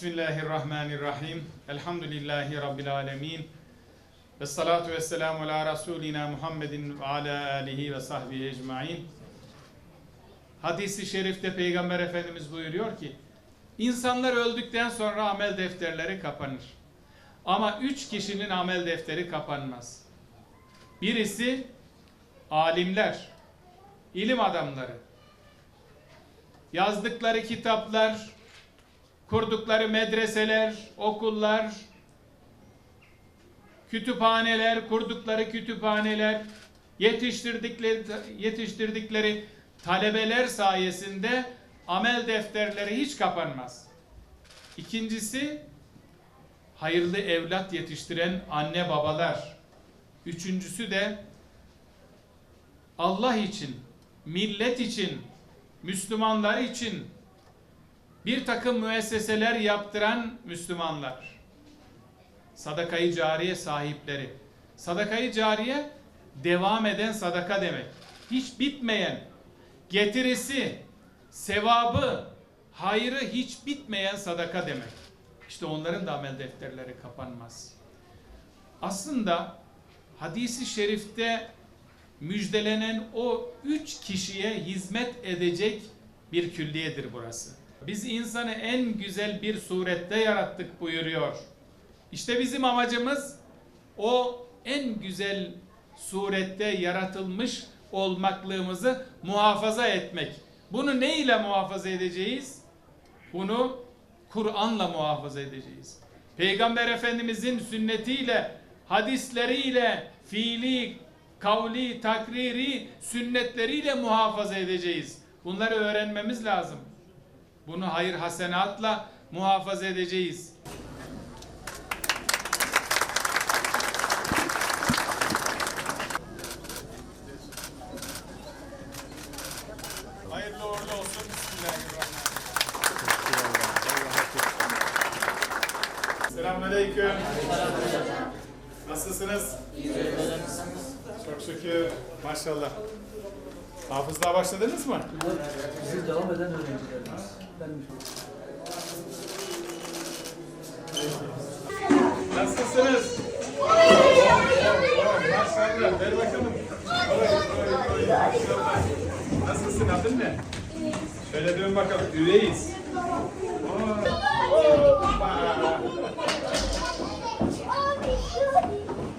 Bismillahirrahmanirrahim. Elhamdülillahi Rabbil alemin. Ve salatu ve ala Resulina Muhammedin ve ala alihi ve sahbihi ecmain. Hadisi şerifte Peygamber Efendimiz buyuruyor ki, insanlar öldükten sonra amel defterleri kapanır. Ama üç kişinin amel defteri kapanmaz. Birisi alimler, ilim adamları. Yazdıkları kitaplar, kurdukları medreseler, okullar, kütüphaneler, kurdukları kütüphaneler, yetiştirdikleri yetiştirdikleri talebeler sayesinde amel defterleri hiç kapanmaz. İkincisi hayırlı evlat yetiştiren anne babalar. Üçüncüsü de Allah için, millet için, Müslümanlar için bir takım müesseseler yaptıran Müslümanlar. Sadakayı cariye sahipleri. Sadakayı cariye devam eden sadaka demek. Hiç bitmeyen, getirisi, sevabı, hayrı hiç bitmeyen sadaka demek. İşte onların da amel defterleri kapanmaz. Aslında hadisi şerifte müjdelenen o üç kişiye hizmet edecek bir külliyedir burası. Biz insanı en güzel bir surette yarattık buyuruyor. İşte bizim amacımız o en güzel surette yaratılmış olmaklığımızı muhafaza etmek. Bunu ne ile muhafaza edeceğiz? Bunu Kur'an'la muhafaza edeceğiz. Peygamber Efendimizin sünnetiyle, hadisleriyle, fiili, kavli, takriri, sünnetleriyle muhafaza edeceğiz. Bunları öğrenmemiz lazım. Bunu hayır hasenatla muhafaza edeceğiz. Hayırlı uğurlu olsun. Bismillahirrahmanirrahim. Selamünaleyküm. Nasılsınız? Çok şükür. Maşallah. Hafızlığa başladınız mı? Bizi devam eden öğrencilerimiz. Ben Nasılsınız? Maşallah. Ver bakalım. Nasılsın? Adın ne? Şöyle dön bakalım. Üveyiz. Oo,